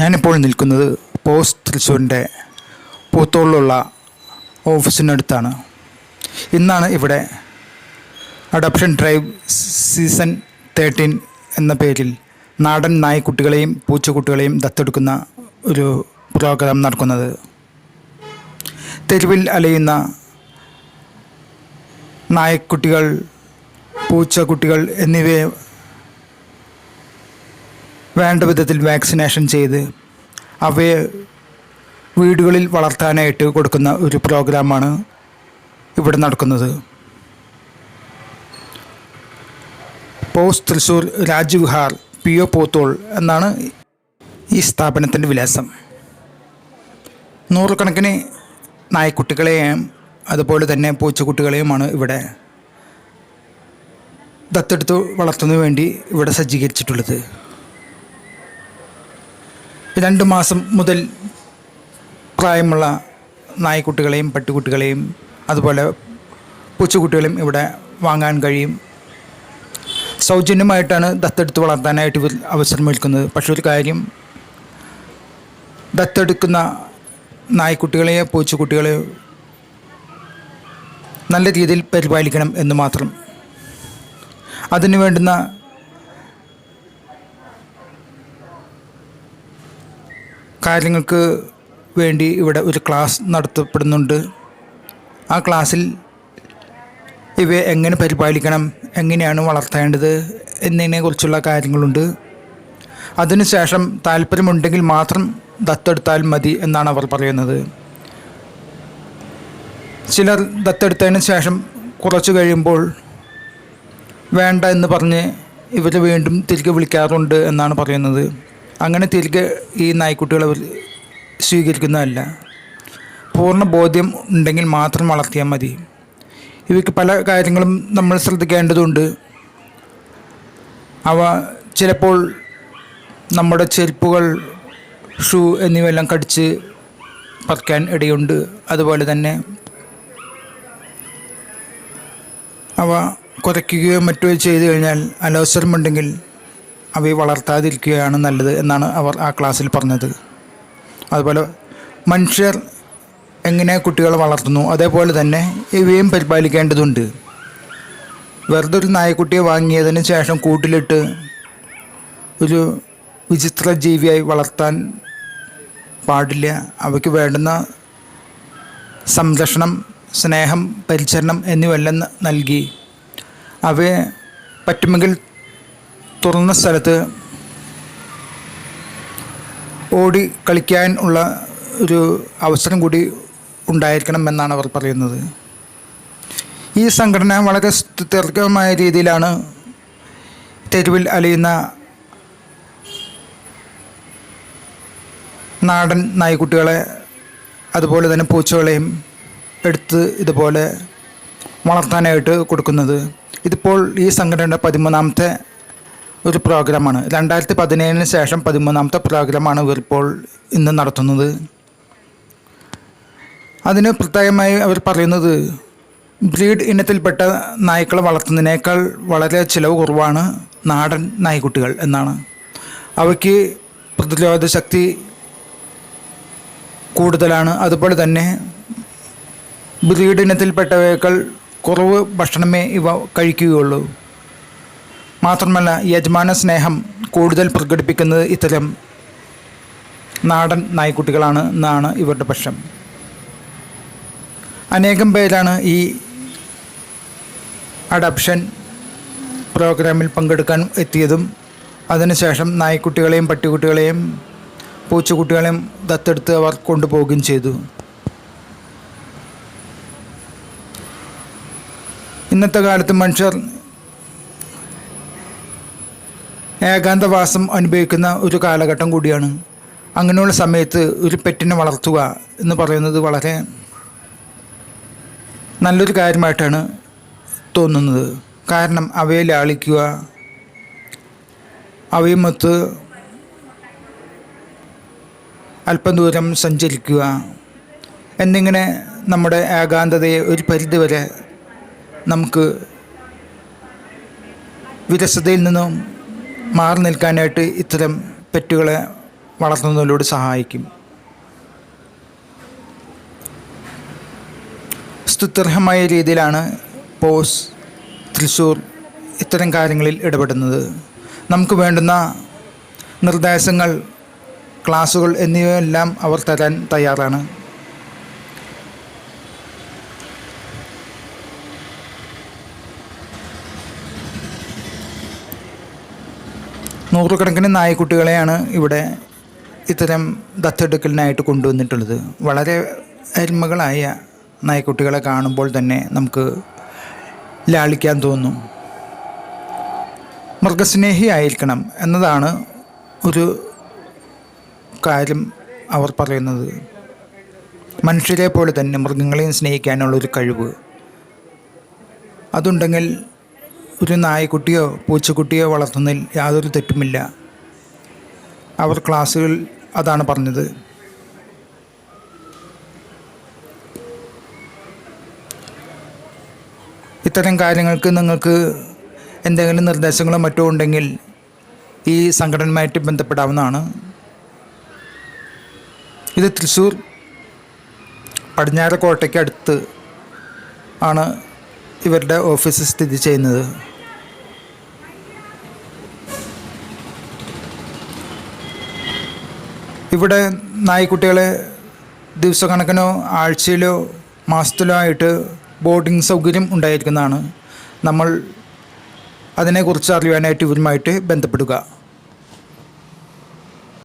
ഞാനിപ്പോൾ നിൽക്കുന്നത് പോസ്റ്റ് തൃശ്ശൂരിന്റെ പൂത്തോളിലുള്ള ഓഫീസിനടുത്താണ്. ഇന്നാണ് ഇവിടെ അഡപ്ഷൻ ഡ്രൈവ് സീസൺ തേർട്ടീൻ എന്ന പേരിൽ നാടൻ നായ്ക്കുട്ടികളെയും പൂച്ചക്കുട്ടികളെയും ദത്തെടുക്കുന്ന ഒരു പ്രോഗ്രാം നടക്കുന്നത്. തെരുവിൽ അലയുന്ന നായക്കുട്ടികൾ പൂച്ചക്കുട്ടികൾ എന്നിവയെ വേണ്ട വിധത്തിൽ വാക്സിനേഷൻ ചെയ്ത് അവയെ വീടുകളിൽ വളർത്താനായിട്ട് കൊടുക്കുന്ന ഒരു പ്രോഗ്രാമാണ് ഇവിടെ നടക്കുന്നത്. Post Thrissur Rajvihar P O Pothol എന്നാണ് ഈ സ്ഥാപനത്തിന്റെ വിലാസം. നൂറുകണക്കിന് നായ്ക്കുട്ടികളെയും അതുപോലെ തന്നെ പൂച്ചക്കുട്ടികളെയുമാണ് ഇവിടെ ദത്തെടുത്ത് വളർത്തുന്നതിന് വേണ്ടി ഇവിടെ സജ്ജീകരിച്ചിട്ടുള്ളത്. രണ്ട് മാസം മുതൽ പ്രായമുള്ള നായ്ക്കുട്ടികളെയും പട്ടിക്കുട്ടികളെയും അതുപോലെ പൂച്ചക്കുട്ടികളെയും ഇവിടെ വാങ്ങാൻ കഴിയും. സൗജന്യമായിട്ടാണ് ദത്തെടുത്ത് വളർത്താനായിട്ട് ഇവർ അവസരമൊരുക്കുന്നത്. പക്ഷേ ഒരു കാര്യം ദത്തെടുക്കുന്ന നായ്ക്കുട്ടികളെയോ പൂച്ചക്കുട്ടികളെയോ നല്ല രീതിയിൽ പരിപാലിക്കണം എന്ന് മാത്രം. അതിനു വേണ്ടുന്ന കാര്യങ്ങൾക്ക് വേണ്ടി ഇവിടെ ഒരു ക്ലാസ് നടത്തപ്പെടുന്നുണ്ട്. ആ ക്ലാസ്സിൽ ഇവയെ എങ്ങനെ പരിപാലിക്കണം എങ്ങനെയാണ് വളർത്തേണ്ടത് എന്നതിനെക്കുറിച്ചുള്ള കാര്യങ്ങളുണ്ട്. അതിനുശേഷം താല്പര്യമുണ്ടെങ്കിൽ മാത്രം ദത്തെടുത്താൽ മതി എന്നാണ് അവർ പറയുന്നത്. ചിലർ ദത്തെടുത്തതിന് ശേഷം കുറച്ച് കഴിയുമ്പോൾ വേണ്ട എന്ന് പറഞ്ഞ് ഇവർ വീണ്ടും തിരികെ വിളിക്കാറുണ്ട് എന്നാണ് പറയുന്നത്. അങ്ങനെ തിരികെ ഈ നായ്ക്കുട്ടികൾ അവർ സ്വീകരിക്കുന്നതല്ല. പൂർണ ബോധ്യം ഉണ്ടെങ്കിൽ മാത്രം വളർത്തിയാൽ മതി. ഇവയ്ക്ക് പല കാര്യങ്ങളും നമ്മൾ ശ്രദ്ധിക്കേണ്ടതുണ്ട്. അവ ചിലപ്പോൾ നമ്മുടെ ചെരുപ്പുകൾ ഷൂ എന്നിവയെല്ലാം കടിച്ച് പറിക്കാൻ ഇടയുണ്ട്. അതുപോലെ തന്നെ അവ കുറയ്ക്കുകയോ മറ്റോ ചെയ്തു കഴിഞ്ഞാൽ അനവസരമുണ്ടെങ്കിൽ അവയെ വളർത്താതിരിക്കുകയാണ് നല്ലത് എന്നാണ് അവർ ആ ക്ലാസ്സിൽ പറഞ്ഞത്. അതുപോലെ മനുഷ്യർ എങ്ങനെ കുട്ടികളെ വളർത്തുന്നു അതേപോലെ തന്നെ ഇവയും പരിപാലിക്കേണ്ടതുണ്ട്. വെറുതെ ഒരു നായക്കുട്ടിയെ വാങ്ങിയതിന് ശേഷം കൂട്ടിലിട്ട് ഒരു വിചിത്ര ജീവിയായി വളർത്താൻ പാടില്ല. അവയ്ക്ക് വേണ്ടുന്ന സംരക്ഷണം സ്നേഹം പരിചരണം എന്നിവയെല്ലാം നൽകി. അവയെ പറ്റുമെങ്കിൽ തുറന്ന സ്ഥലത്ത് ഓടി കളിക്കാൻ ഉള്ള ഒരു അവസരം കൂടി ഉണ്ടായിരിക്കണം എന്നാണ് അവർ പറയുന്നത്. ഈ സംഘടന വളരെ ദീർഘമായ രീതിയിലാണ് തെരുവിൽ അലയുന്ന നാടൻ നായ്ക്കുട്ടികളെ അതുപോലെ തന്നെ പൂച്ചകളെയും എടുത്ത് ഇതുപോലെ വളർത്താനായിട്ട് കൊടുക്കുന്നത്. ഇതിപ്പോൾ ഈ സംഘടനയുടെ പതിമൂന്നാമത്തെ ഒരു പ്രോഗ്രാമാണ്. രണ്ടായിരത്തി പതിനേഴിന് ശേഷം പതിമൂന്നാമത്തെ പ്രോഗ്രാമാണ് ഇവരിപ്പോൾ ഇന്ന് നടത്തുന്നത്. അതിന് പ്രത്യേകമായി അവർ പറയുന്നത് ബ്രീഡ് ഇനത്തിൽപ്പെട്ട നായ്ക്കളെ വളർത്തുന്നതിനേക്കാൾ വളരെ ചിലവ് കുറവാണ് നാടൻ നായ്ക്കുട്ടികൾ എന്നാണ്. അവയ്ക്ക് പ്രതിരോധ ശക്തി കൂടുതലാണ്. അതുപോലെ തന്നെ ബ്രീഡ് ഇനത്തിൽപ്പെട്ടവയേക്കാൾ കുറവ് ഭക്ഷണമേ ഇവ കഴിക്കുകയുള്ളൂ. മാത്രമല്ല യജമാന സ്നേഹം കൂടുതൽ പ്രകടിപ്പിക്കുന്നത് ഇത്തരം നാടൻ നായ്ക്കുട്ടികളാണ് എന്നാണ് ഇവരുടെ പക്ഷം. അനേകം പേരാണ് ഈ അഡപ്ഷൻ പ്രോഗ്രാമിൽ പങ്കെടുക്കാൻ എത്തിയതും അതിനുശേഷം നായ്ക്കുട്ടികളെയും പട്ടിക്കുട്ടികളെയും പൂച്ചക്കുട്ടികളെയും ദത്തെടുത്ത് അവർ കൊണ്ടുപോവുകയും ചെയ്തു. ഇന്നത്തെ കാലത്ത് മനുഷ്യർ ഏകാന്തവാസം അനുഭവിക്കുന്ന ഒരു കാലഘട്ടം കൂടിയാണ്. അങ്ങനെയുള്ള സമയത്ത് ഒരു പെറ്റിനെ വളർത്തുക എന്ന് പറയുന്നത് വളരെ നല്ലൊരു കാര്യമായിട്ടാണ് തോന്നുന്നത്. കാരണം അവയെ ലാളിക്കുക അവയുമൊത്ത് അല്പം ദൂരം സഞ്ചരിക്കുക എന്നിങ്ങനെ നമ്മുടെ ഏകാന്തതയെ ഒരു പരിധിവരെ നമുക്ക് വിരസതയിൽ നിന്നും മാറി നിൽക്കാനായിട്ട് ഇത്തരം പെറ്റുകളെ വളർത്തുന്നതിലൂടെ സഹായിക്കും. സ്തുത്യർഹമായ രീതിയിലാണ് പോസ് തൃശ്ശൂർ ഇത്തരം കാര്യങ്ങളിൽ ഇടപെടുന്നത്. നമുക്ക് വേണ്ടുന്ന നിർദ്ദേശങ്ങൾ ക്ലാസുകൾ എന്നിവയെല്ലാം അവർ തരാൻ തയ്യാറാണ്. നൂറുകണക്കിന് നായ്ക്കുട്ടികളെയാണ് ഇവിടെ ഇത്തരം ദത്തെടുക്കലിനായിട്ട് കൊണ്ടുവന്നിട്ടുള്ളത്. വളരെ അരുമകളായ നായ്ക്കുട്ടികളെ കാണുമ്പോൾ തന്നെ നമുക്ക് ലാളിക്കാൻ തോന്നും. മൃഗസ്നേഹിയായിരിക്കണം എന്നതാണ് ഒരു കാര്യം അവർ പറയുന്നത്. മനുഷ്യരെ പോലെ തന്നെ മൃഗങ്ങളെയും സ്നേഹിക്കാനുള്ള ഒരു കഴിവ്. അതുണ്ടെങ്കിൽ ഒരു നായക്കുട്ടിയോ പൂച്ചക്കുട്ടിയോ വളർത്തുന്നതിൽ യാതൊരു തെറ്റുമില്ല. അവർ ക്ലാസ്സുകൾ അതാണ് പറഞ്ഞത്. ഇത്തരം കാര്യങ്ങൾക്ക് നിങ്ങൾക്ക് എന്തെങ്കിലും നിർദ്ദേശങ്ങളോ മറ്റോ ഉണ്ടെങ്കിൽ ഈ സംഘടനയുമായിട്ട് ബന്ധപ്പെടാവുന്നതാണ്. ഇത് തൃശ്ശൂർ പടിഞ്ഞാറക്കോട്ടയ്ക്ക് അടുത്ത് ആണ് ഇവരുടെ ഓഫീസ് സ്ഥിതി ചെയ്യുന്നത്. ഇവിടെ നായ്ക്കുട്ടികളെ ദിവസക്കണക്കിനോ ആഴ്ചയിലോ മാസത്തിലോ ആയിട്ട് ബോർഡിംഗ് സൗകര്യം ഉണ്ടായിരിക്കുന്നതാണ്. നമ്മൾ അതിനെക്കുറിച്ച് അറിയുവാനായിട്ട് ഇവരുമായിട്ട് ബന്ധപ്പെടുക.